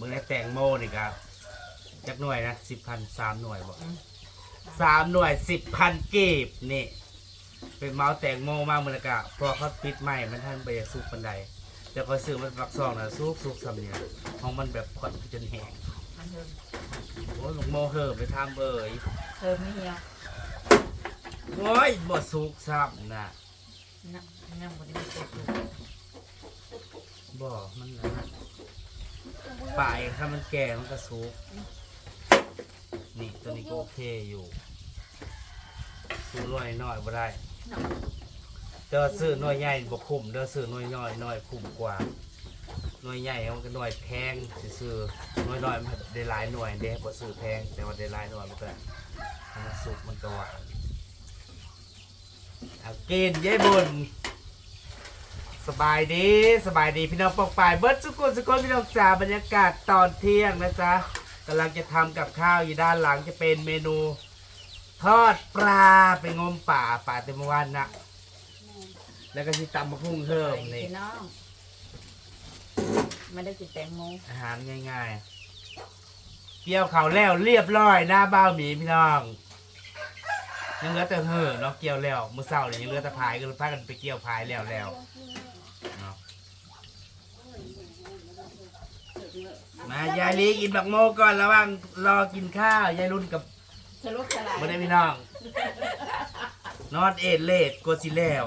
มึงได้แตงโมนี่ครับจักหน่วยนะสิบพันสามหน่วยบอกสามหน่วยสิบพันกีบนี่ เป็นเมาส์แตงโมมากมันกะพอเขาปิดใหม่มันท่านไปสุกบันไดเดี๋ยวก็ซื้อมันฝักซองนะสุกสุกสำเนียงของมันแบบผ่อนจนแห้งมันเพิ่มโอ้ยลูกโมเหิมไปทำเบยเพิ่มไม่เหี่ยวโอ้ยบ่สุกซ้ำนะนะยังบ่ได้มีตัวสูงบ่มันนะ ปลายถ้ามันแก่มันก็สุกนี่ตัวนี้ก็โอเคอยู่ซื้อหน่อยน้อยบ่ได้เด้อซื้อหน่วยใหญ่บ่คุ้มเด้อซื้อหน่วยน้อยน้อยคุ้มกว่าหน่วยใหญ่มันก็หน่วยแพงซื้อหน่วยน้อยมันได้หลายหน่วยเด้บ่ซื้อแพงแต่ว่าได้หลายหน่วยมันก็มันสุกมันก็หวานเอากินยายบุญ สบายดีสบายดีพี่น้องปอกปายเบิร์ดสุกุลสุกุลพี่น้องจ๋าบรรยากาศตอนเที่ยงนะจ๊ะกำลังจะทำกับข้าวอยู่ด้านหลังจะเป็นเมนู ทอดปลาไปงมป่าป่าเต็มอวันนะแล้วก็ที่ตำมะพุ่งเพิ่มนี่พี่น้องไม่ได้กินแตงโมอาหารง่ายๆเกี่ยวเขาวแล้วเรียบร้อยหน้าบ้าวหมีพี่น้องยังเหลือแต่เห่อเนาะเกี่ยวแล้วมื้อเช้าเนี่ยยังเหลือแต่พายก็เลยพากันไปเกี่ยวพายแล้วแล้วเนาะ มายายลีกินบักโมก่อนระหว่างรอกินข้าวยายรุ่นกับสรุปสลายบ่ได้พี่น้อง นอนเอ็ดเลดกลัวสิแล้ว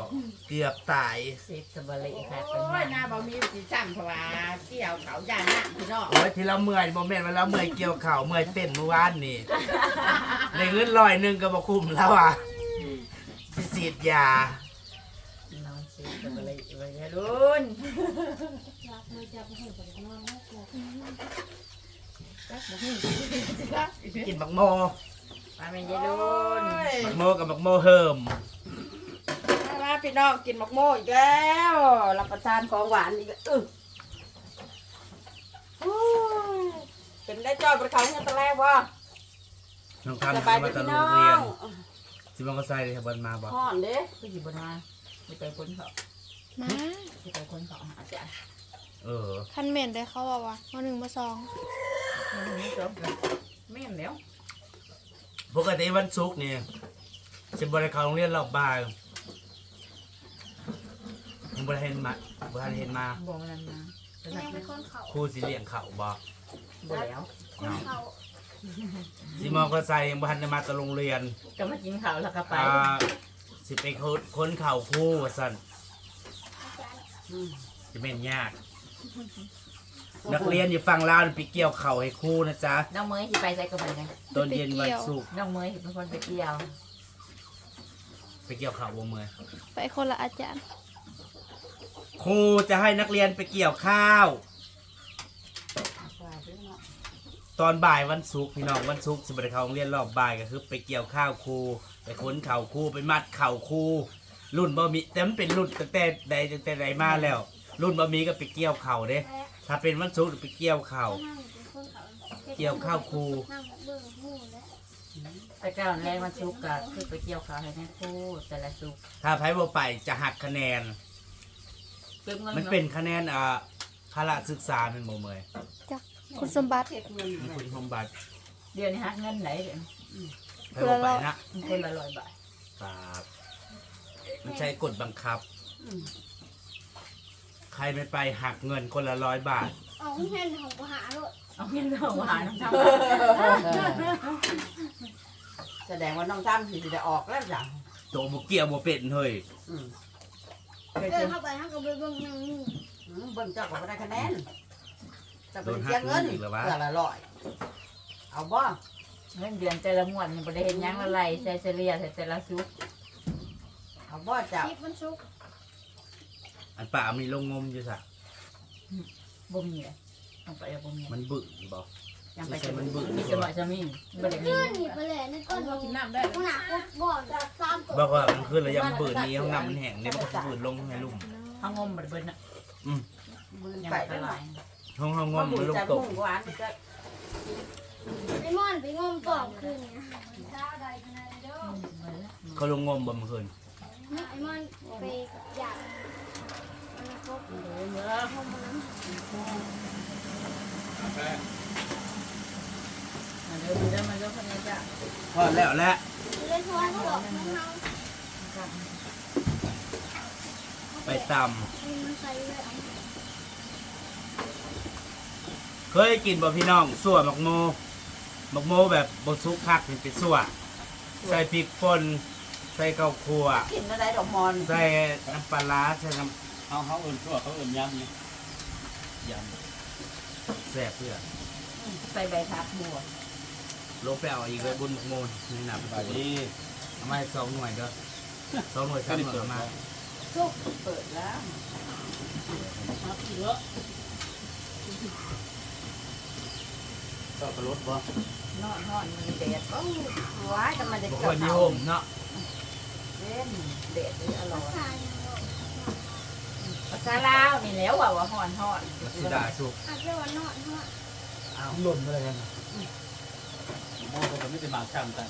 เกือบตายสิบสบเลยค่ะโอ้ยหน้าบ่มีสีช้ำเพราะว่าเกี่ยวเขาย่านน้ำพี่น้องโอ้ยที่เราเมื่อยโมเมนต์ว่าเราเมื่อยเกี่ยวเข่าวเมื่อยเต้นเมื่อวานนี่ในเงินลอยหนึ่งก็บคุ้มแล้วอะสิฉีดยา นอนสิบสบเลยวัยรุ่น กินบักโมมาเป็นวัยรุ่นบักโมกับบักโมเฮิมมาพี่น้องกินหมกโม่อีกแล้วรับประทานของหวานอีกแล้วอึโอ้ยเป็นได้จอยประเขาเงินตะแรกวะน้องสทำบายมาดีตะพี่โรน้องเรียนสิบังก็ใส่เลยครับบันมาบอกห่อนเด้ผู้หญิงบนมาไปไปคนเขามาไปไปคนเขาหาจ้ะ เออคันเหม็นได้เขาบอกว่ามาหนึ่งมาสองมันไม่จบเลยไม่เห็นแล้วปกติวันศุกร์นี่ฉันบริการโรงเรียนรอบบ่ายยังบริเห็นมาบริเห็นมาบอกมันมาเป็นแม่แบบเป็นคนเขาครูสิเลี้ยงเขาบอกบ่แล้วคนเขาสิมองก็ใส่ยังบันมาตะโรงเรียนก็มากินข้าวแล้วก็ไปอ่าสิไปค้นค้นเข่าคู่ว่าสันอืมจะเป็นยาก นักเรียนอยู่ฝั่งลาวนี่ไปเกี่ยวเข่าให้ครู่นะจ๊ะน้องเมย์ที่ไปใส่กระเป๋าไงตอนเย็นวันศุกร์น้องเมย์เป็นคนไปเที่ยว ไปเกี่ยวเข่าวงเมือไปคนละอาจารย์ ครูจะให้นักเรียนไปเกี่ยวข้าว ตอนบ่ายวันศุกร์พี่น้องวันศุกร์สิบไปเข้าโรงเรียนรอบบ่ายก็คือ ไปเกี่ยวข้าวครูไปค้นเข่าครูไปมัดเข่าครูรุ่นบะมีแต่มันเป็นรุ่นตั้งแต่ใดตั้งแต่ใดมาแล้ว รุ่นบะมีก็ไปเกี่ยวเข่าเด้ ถ้าเป็นวันศุกร์ไปเกี่ยวเข่า เกี่ยวข้าวครูนั่งเบิ่งหูแล้วไปก้าวแรกมาซุกก็คือไปเกี่ยวข้าวให้แม่ครู่แต่ละซุกถ้าไพ่บ่ไปจะหักคะแนน เก็บเงินมันเป็นคะแนนอ่าพละศึกษาเป็นโมเมยจากคุณสมบัติ เก็บเงินมันไว้คุณสมบัติเดือนนี้หักเงินไหนเดือนไพ่บ่ไปนะคนละร้อยบาทครับมันใช้กฎบังคับ อืม ใครไม่ไปหักเงินคนละร้อยบาท เอาเห็นของกูหาโลดเอาเงินเราหาน้ำทแสดงว่าน้องทำสิจะออกแล้วจ้ะโตโมเกี่ยวโมเป็นเฮ้ยอืมำเคยเดิเจนอเข้าไปทั้งกับเบิ่งยังนี่อืมเบิ่งเจ้าก็บ่ได้คะแนนแต่เป็นเสียเงินเพื่อละร้อยเอาบ่เงินเดือนแต่ละงวดมันบ่ได้เห็นยังละไรใส่เฉลี่ยใส่แต่ละซุกเอาบ่เจ้า คลิปมันชุก อันป่ามีลงงมอยู่สะบ่มีเลยต้องไปเอาบ่มีมันบึกบอกยังไปใช่มันบึ้งมีจังหวะจะมีบ่ได้มีเลื่อนหนีไปเลยในต้นกินน้ำได้กูหนากูบ่อนจากสามตัวบอกว่ามันขึ้นระยะมันบืดนี้ห้องน้ำมันแห้งเนี่ยมันก็จะบืดลงให้ลุ่มเฮางมบ่ได้เบิ่นน่ะมือยังไปไปได้ละหลาลายยห้องห้องงว่าอมหมูมันลงจะตกมุ่งหวานจะไอ้มอนไปงมต่อคืนเนี่ยเขาลงงมบ่เมื่อคืนไอ้มอนไปอยาก พอแล้วแหละเล่นหัวเขาหลอกมันเฮาไปตให้มันใส่เลยเอาำเคยกินบ่พี่น้องสั่วหมักโมหมักโมแบบบสุกคักนี่เป็นสั่วใส่พริกป่นใส่ข้าวคั่วกินอะไรดอกมอน ใส่น้ำปลาร้าใส่น้ เขาเขาเอื่นทั่วเขาเอื่นยำนี่ยำแซ่บเพื่อใส่ใบพัดบัวลงไปเอาอีกเลยบุญหมักโมนี่นะำบาดีเอามาให้สองหน่วยเด้อสองหน่วยสามหน่วยเอามาซุกเปิดแล้วก็กระลดบ่นอนนอนมันแดดโอ้ว้ายทำไมจะบางเกิคดนนิยมเนาะเล่นเด็ดนี่อร่อย ใส่ยังหลอกภาษาลาวนี่แล้วว่าว่าฮ้อนฮ้อนมัสดาสุกอาจจะว่านอนหัวหล่นอะไรกันมองก็ไม่ได้มาช่างกัน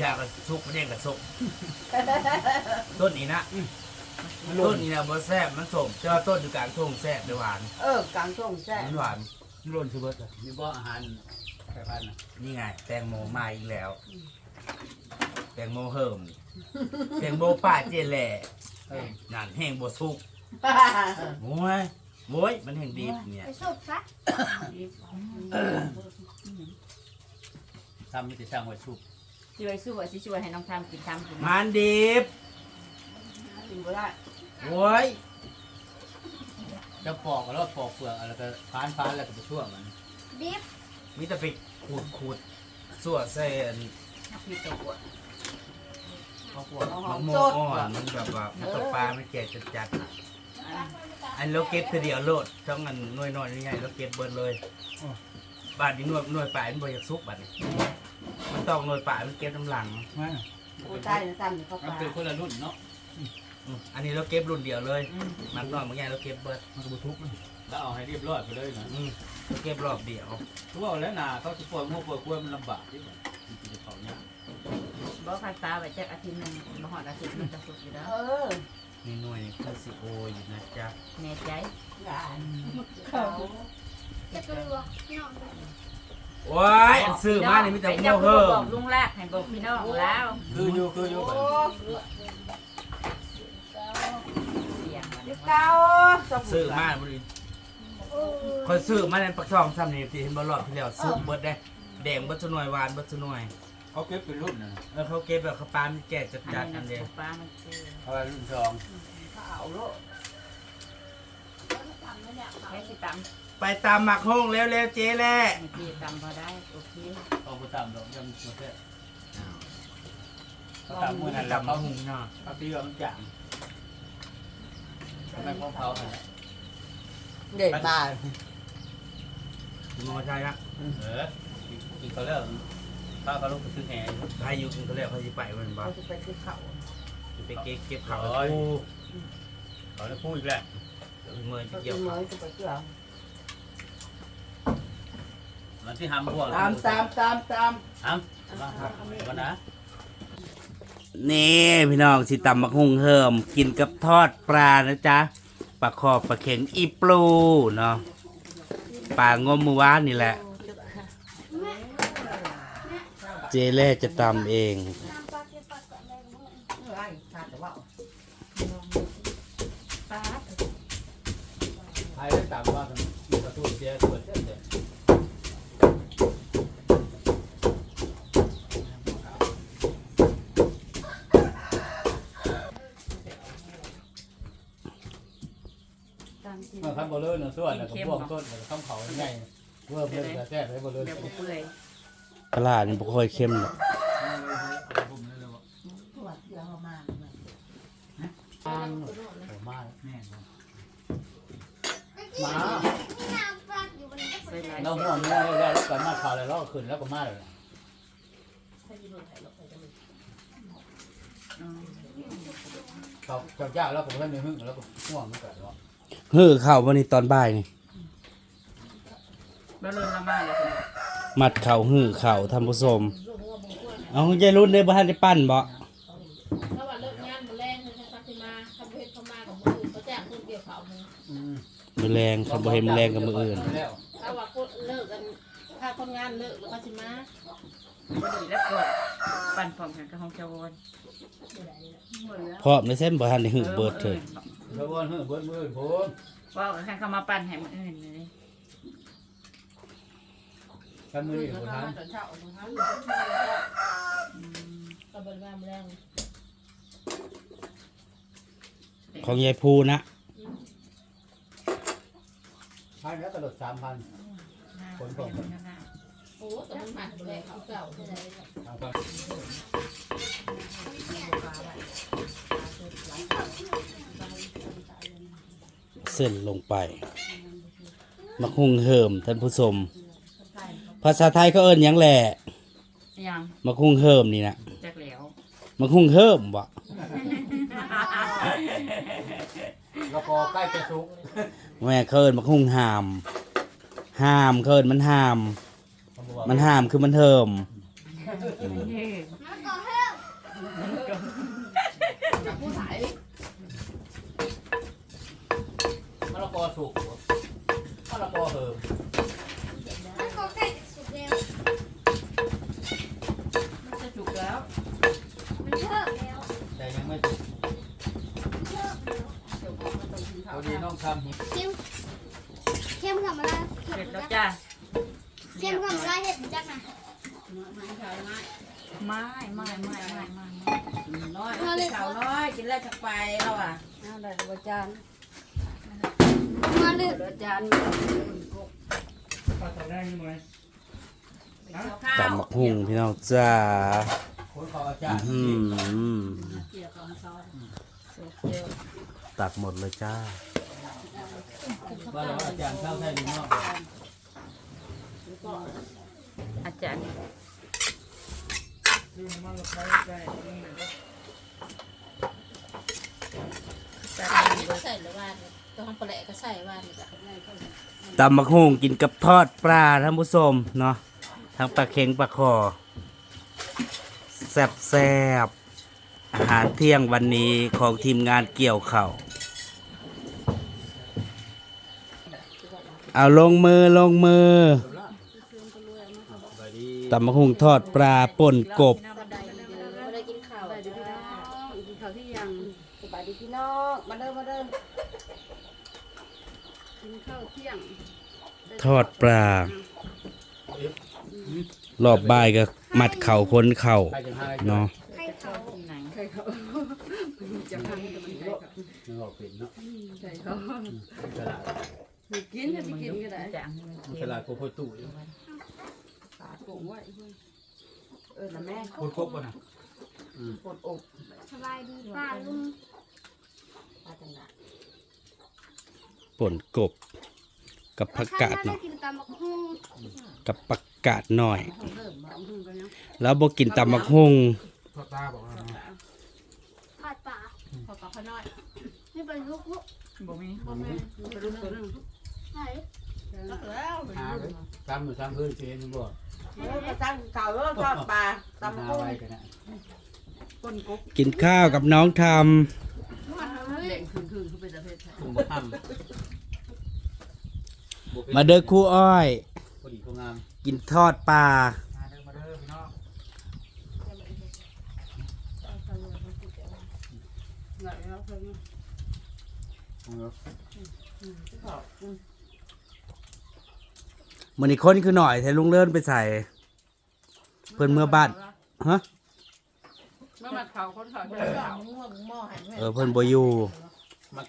อยากกับสุกไม่ได้กับสุกต้นนี้นะต้นนี้นะบ่แซ่บมันสมเจ้าต้นอยู่กลางทุ่งแซ่บด้วยหวาน เออกลางช่วงแซ่บมันหวานหล่นชิเบิร์ตมีบ่อาหารไก่พันธุ์นะนี่ไง แตงโมมาอีกแล้ว แตงโมเฮิมแตงโมป้าเจแหล่ เอ้ยนั่นแห้งบ่สุกโว้ยโว้ยมันแห้งดีเนี่ยไปสุกซะทำไม่ได้ช่างไว้ชุบช่วยสู้สิช่วยให้น้องทำกินทำกินมันดิบกินก็ได้โว้ยจะปอกแล้วปอกเปลือกแล้วก็ฟานฟานแล้วก็ไปช่วงมันดิบมีแต่ไปขูดขูดสั่วใส่อัน พี่ตัวปวดเขาปวเอาหมะอมม่วสงดอ่อนมันแบบว่ามันตกปลาไม่แก่จัดจัดๆอะอันเราเก็บทีเดียวโลดช่องอันหน่วยน้อยใหญ่เราเก็บเบิดเลยบาดนี้หน่วยหน่วยปลายมันบ่อยากซุกบาดนี้มันต้องหน่วยปลายมันเก็บน้ำหลังไม่กูใต้นะซ้ำนี่เข้ามันปลาเป็นคนละรุ่นเนาะอืมอันนี้เราเก็บรุ่นเดียวเลยมันน้อยมันใหญ่เราเก็บเบิดมันก็บุทุกแล้วเอาให้เรียบร้อยไปเลยนะอืมเราเก็บรอบเดียวทั่วแล้วนาเขาจะปล่อยงัวปล่อยกล้วยมันลำบากที่สุดมันจะเขาเนี่ย บ่ภาษาไว้จักอาทิตย์นึงบ่ฮอดอาทิตย์นึงจะสุกอยู่แล้วเออนี่หน่วยนี่คือสิโออยู่นะจ๊ะแน่ใจงานจะกลัวพี่น้องด้วยว้ายอันซื้อมานี่มีแต่พวกเฮิบอมกลุงลากให้บอกพี่น้องแล้วคืออยู่คืออยู่โอ้เสียงเด็กเก่าซื้อมาบ่ได้โอ้คอยซื้อมาในปักช่องซ้ำนี่ที่เห็นบ่รอบที่แล้วซื้อเบิดได้แดงเบิดซุหน่วยหวานเบิดซุหน่วย เขาเก็บเป็นรุ่นนะแล้วเขาเก็บแบบเขาปามันแก่จัดอัจัดนนั่นี้นเด้น้ำปลามันเชื่อเขาว่ารุ่นสองเอาโลดแค่สิตไปตามหมักห้องแล้วแล้วเจ๊แหละำให้พี่ตำพอได้โอเคเขาไปตามดอกยังมาแค่เขาตามมือนั่นแหละตามหเขามักห้องเนาะเขาตีว่ามันจางทำไมพวกเขาเนี่ยเด็ดตายงอใจนะเออกินเขาแล้ว ข้าวเขาลูกไปซื้อแหงใครอยู่กินเขาแล้วเขาจะไปมันบ้าเราจะไปที่เขาจะไปเก็บเก็บเขาโอ้ยเขาจะพูดอีกแหละเมื่อยไปเราเกี่จะยวเมื่เขาอยจะไปเกี่ยวมันที่ห้ามพวกตามตามตามตามห้ามวันนะนี่พี่น้องสิตำหมักห้องเฮิมกินกับทอดปลานะจ๊ะปลาขอบปลาเข็งอีปลูเนาะปลางมมือวานนี่แหละ เจเล่จะตำเองน้ำปลาเก็บปลาก่อนได้บ่ไอ้ชาติว่าปลาใครได้ตามว่ากันมีกระตุ้นเสียส่วนเสียเสียตำกินเมื่อขั้นบอลเลอร์เนื้อส่วนแล้วก็พวกต้นแล้วก็ข้ามเขาง่ายเมื่อเพื่อนจะแท้ไปบอลเลอร์แบบบ่เปื่อย ปลานี่บ่ค่อยเข้มหรอกตรวจเยอะมากผมมาแน่หมามีน้ำปลาอยู่บนนี้ใส่หลายเราเส้ห่วนงง่ายแล้วแล้วก็มาข่าวแล้วเราขึ้นแล้วก็มาเลยอืมเขาเจ้าเจ้าแล้วผมก็เนื้อหึ่งแล้วก็ห่วงมันเกิดว่าฮือเข้าวันนี้ตอนบ่ายนี่บ่เริ่มละมาแล้วคุณ มัดเข่าฮือเข่าทำผสมเอาใจรุ่นได้บ่ทันได้ปั้นบ่ถ้าว่าเลิกงานมาแรงเลยสักสิมาทำเพชรเข้ามากับมืออื่นเขาแจ้งคนเกี่ยวเขามือมือแรงคันบ่เห็นมือแรงกับมืออื่นแล้วเอาว่าคนเลิกกันถ้าคนงานเลิกแล้วก็สิมาพอดีแล้วก็ปั่นพร้อมกันกับห้องเจ้าวนพร้อมในเส้นบ่ทันได้หึเบิดเถิดเบิดเบิดเบิดเบิดโพนว่ากันข้างเข้ามาปั่นให้มันอื่นเลย กันมือนี่กบ่แล้วทันมาตอนเช้าบ่ทันก็เบิ่งว่ามื้อแรงของยายภูนะพันแล้วกระโดสามพันคนก่อนโอ้แต่มันหมักบ่แลเขาเก่าเท่าใดสามพันเส้นลงไป มักหุงเหิมท่านผู้ชม ภาษาไทยเขาเอิ้นหยังแหละยังมักหุงเหิมนี่นะแจ็คแล้วมักหุงเหิมบ่แล้วก็ใกล้จะสุกแม่เขาเอิ้นมักหุงหามหามเขาเอิ้นมันหาม มันหามคือมันเหิมแล้วก็เฮ้ยกับผู้สายมะละกอสุกมะละกอเหิม แล้วก็ใกล้จะสุกแล้ว มันจะจุกแล้ว มันเพิ่มแล้ว แต่ยังไม่สุก เพิ่มแล้ว เดี๋ยวผม ก็ต้องกินข้าพวอดีน้องทำหิบเข้มเข้มทำอะไรเสร็จเห็แล้วดจ้าเข้มทำอะไรเห็ดจักนะไม่ใช่ไหมไม่ไม่ไม่ไม่ไม่น้อยกินข้าวน้อยกินแล้วจะไปแล้วอะเอาได้บ่จานมาเลยเดี๋ยวจานปลาตะแรงนี่มั้ยตำมักหุงพี่น้องจ้าคนเขาอาจารย์อืมเกี่ยวกับซอสตักหมดเลยจ้า ว่าแล้วอาจารย์เข้าใช่ดีเนาะอาจารย์ใส่ละวันตัวทำปลาแหลก็ใส่วันนี่ก็ตำมักหุงกินกับทอดปลาท่านผู้ชมเนาะทั้งปลาเค็งปลาคอแซ่บแซบอาหารเที่ยงวันนี้ของทีมงานเกี่ยวเข่า เอาลงมือลงมือตำมักหุงทอดปลาป่นกบไม่ได้กินข้าวจ้ากินข้าวที่ยังสบายดีพี่น้องมาเด้อมาเด้อกินข้าวเที่ยง ทอดปลารอบบ่ายก็มัดเข่าค้นเข่าใครจะให้เนาะให้เขาที่ไหนใช่เขาจะทำมันใช่เขานึกออกเป็นเนาะใช่เขา ฉลาดกินจะกินก็ได้จางฉลาดกว่าพ่อตู้อีกปาดกุ้งไว้เออนะแม่คนครบป่ะนะปวดอกสบายดีป้าลุงปาจังหวะป่นกบ กับผักกาดเนาะเนาะกินตำบักหุ่งกับผักกาดหน่อย เริ่มมาพึ่งกันยังแล้วบ่กินตำบักฮุงพ่อตาบอกว่าผัดป่าพอปลาขน้อยนี่เป็นลูกลูกบ่มีพ่อแม่ไปดูตัวนึง ไหนแล้วหาเลยตามอยู่ตามพื้นเสียนี่บ่เออกระซังเก่าแล้วทอดปลาตามตำหากุ้งไว้กันนะก้นกบกินข้าวกับน้องทเด่นคืนคืนเขาเป็นประเภทตุ้มบ่ห้ำำมาเด้อครู่อ้อย พอดีพองามกินทอดปลามาเด้อมาเด้อพี่น้องไหนแล้วเพิ่ง มื้อนี้คนคือหน่อยแต่ลุงเลิศไปใส่ เพิ่นเมื่อบ้านฮะเมื่อมาเขาคนเขาจะเขาหม้อหม้อหันแม่เออเพิ่นบ่อยู่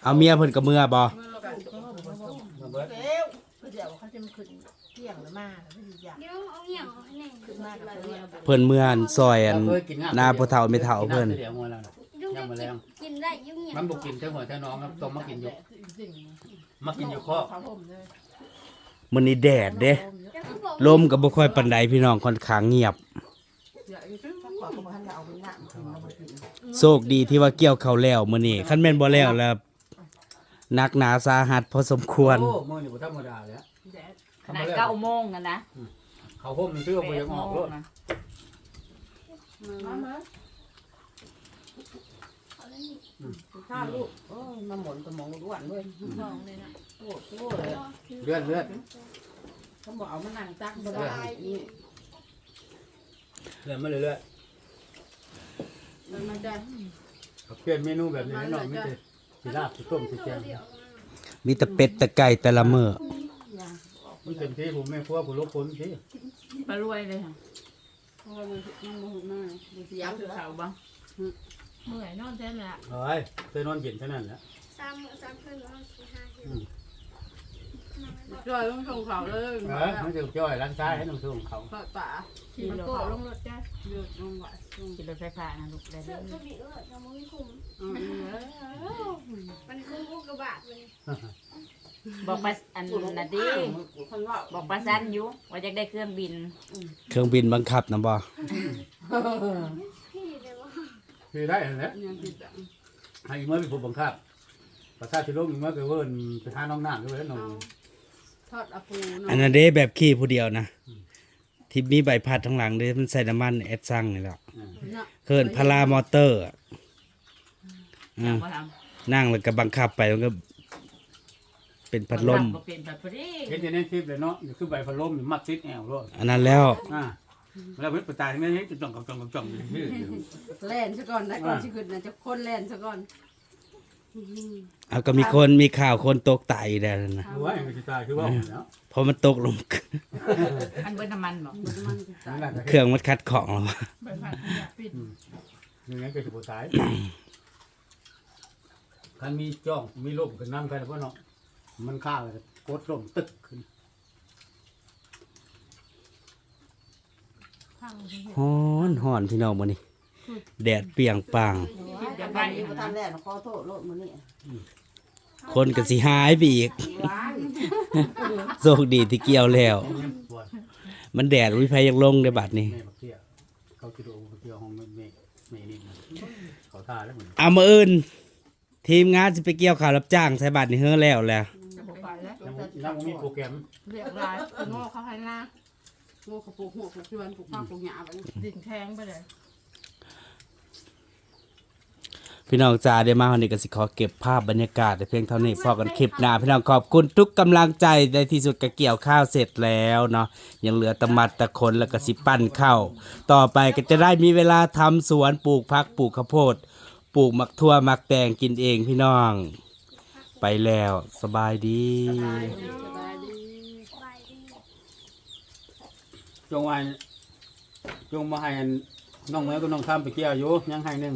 เอาเมียเพิ่นกับเมื่อบ่เมื่อกันก็หม้อหม้อมาเบิดเดี๋ยวเดี๋ยวเขาจะมาขึ้นเที่ยงหรือมาไม่ดีอย่างเดี๋ยวเอาเหนียวให้แน่ขึ้นมากับเพื่อนเพิ่นเมื่ออันซอยอันหน้าพ่อเฒ่าแม่เฒ่าเพิ่นเดี๋ยวงัวแล้วนะยุ่งยังมากิแล้นวกินได้ยุ่งเหนียวมันบ่กินเท่าหัวเท่าน้องครับต้มมากินอยู่จริงมากินอยู่คอกเขาห่ มเลยมื้อนี้แดดเด้เดี๋ยวเขาบอกลมก็บ่ค่อยปานใดพี่น้องค่อนข้างเงียบเดี๋ยวอีกสักขวดก็มาให้เราเอาไปหน้ากินเราไปกินโชคดีที่ว่าเกี่ยวข้าวแล้วมื้อนี้คันแม่นบ่แล้วแล้วหนักหนาสาหัสพอสมควร โอ้มื้อนี่บ่ธรรมดาแล้วแดดขนาดเก้าโมงนะนะเขาห่มมันซื้อบ่ยังออกรถนะมามาเขาเล่นข้าวลูกโอ้ยมาหมุนกระหมองอ้วนเว้ย สองเลยนะโอ้โหเลยเลือดเลือดเขาบอกเอามานั่งตักบ่ได้นี่เลือดมาเรื่อยมันมันจะๆเปลี่ยนเมนูแบบนี้หน่อยไม่ใช่สีลาบสีต้มสีแกงมีแต่เป็ดแต่ไก่แต่ละมื้ออย่างมันเต็มที่ผมไม่ครัวผมลูกคนที่ปลารวยเลยค่ะเพราะว่ามันมันมันมันดูเสียยังงคือเขาบ้างเมื่อยนอนแท้เลยอะเฮ้ยเคยนอนเย็นเท่านั้นแหละสามมื้อสามคืนนอนสี่ห้าคืน อืมจอยต้องส่งเขาเลยเออมันจะจ้อยร้านซ้ายให้น้องส่งเขาป่าป่าขี่รถโกะลงรถจ้ะเลือดลงไหวลงขี่รถไฟฟ้านะลูกได้เลเสื้อยก็บีเออจะมึงคุมอืมมันคุมอุกกาบาตเลยบอกปลาอันนาดีคนว่าบอกปลาสั้นอยู่ว่าจะได้เครื่องบินเครื่องบินบังคับนะบ่พี่เลยว่าคือได้แล้วยังติดอะให้อีเมื่อเป็นผู้บังคับประชาชนโลกอีเมื่อก็เวิร์นไปหาน้องน้ำด้วยน้อง ทอดอาปูเนาะอันนั้นเด้แบบขี่ผู้เดียวนะที่มีใบพัดทั้างหลังเด้มันใส่น้ำมันแอดซังนี่แหละเนาะเคินพารามอเตอร์อะอืมบ่ทนั่งแล้วก็บังคับไปมันก็ เป็นำพัดลม บ่เป็นพัดพอดีเห็นในคลิปเลยเนาะนี่คือใบพัดลมมัดซิดแอวด้วยอันนั้นแล้ว อ่าเวลาเพิ่นไปตายไม่ให้จะจ้องกับจ้องกับจ้องอยู่ที่แล่นซะก่อนได้ก่อนสิขึ้นนะจะคนแล่นซะก่อน เอาก็มีคนมีข่าวคนตกตายอยู่แล้วนะรู้ว่าอย่างที่ตายคือว่าเนาะพอมันตกลง อันเบิ้น้ำมันบอกมันมันติดนั่นแหละเครื่องมันคัดของแล้ววะใบพัดอยากปิดอย่างนั้นก็จะปวดตายคันมีจ้องมีลมขึ้นน้ำกันเพราะเนาะมันข้าวกดลมตึกขึ้นฮ้อนฮ้อนพี่น้องมื้อนี้ แดดเปรียงปางคิดจะไปบ่ทันแล้วขอโทษโลดมื้อนี้คนก็สิหายไปอีกว้ายโชคดีที่เกี่ยวแล้ว ปวดมันแดดวิภัยยังลงในบัดนี้ แม่บักเตี้ยเขาจะดูบักเตี้ยห้องแม่แม่แม่นี่มันเขาท่าแล้วเหมือนเอามาอื่น ทีมงานสิไปเกี่ยวข่าวรับจ้างใส่บัตรนี่เฮ้อแล้วแหล้วจะบอกไปแล้วยังยังมีโปรแกรมเรียกร้ายโง่เขาให้หน้าโง่กระปุกหัวกระชวนปลูกผักปลูกหญ้าไปดิ่งแทงไปเลย พี่น้องจ้าเดี๋ยวมาวันนี้ก็สิขอเก็บภาพบรรยากาศแต่เพียงเท่านี้พอกันคลิปหน้าพี่น้องขอบคุณทุกกำลังใจในที่สุดก็เกี่ยวข้าวเสร็จแล้วเนาะยังเหลือตะมัดตะคนแล้วก็สิปั้นข้าวต่อไปก็จะได้มีเวลาทำสวนปลูกพักปลูกข้าวโพด ปลูกมักทั่วมักแตงกินเองพี่น้อง ไปแล้วสบายดีสบายดีสบายดีจงไว้จงมาให้น้องเมย์ก็น้องทำไปเกี่ยวอยู่ยังให้หนึ่ง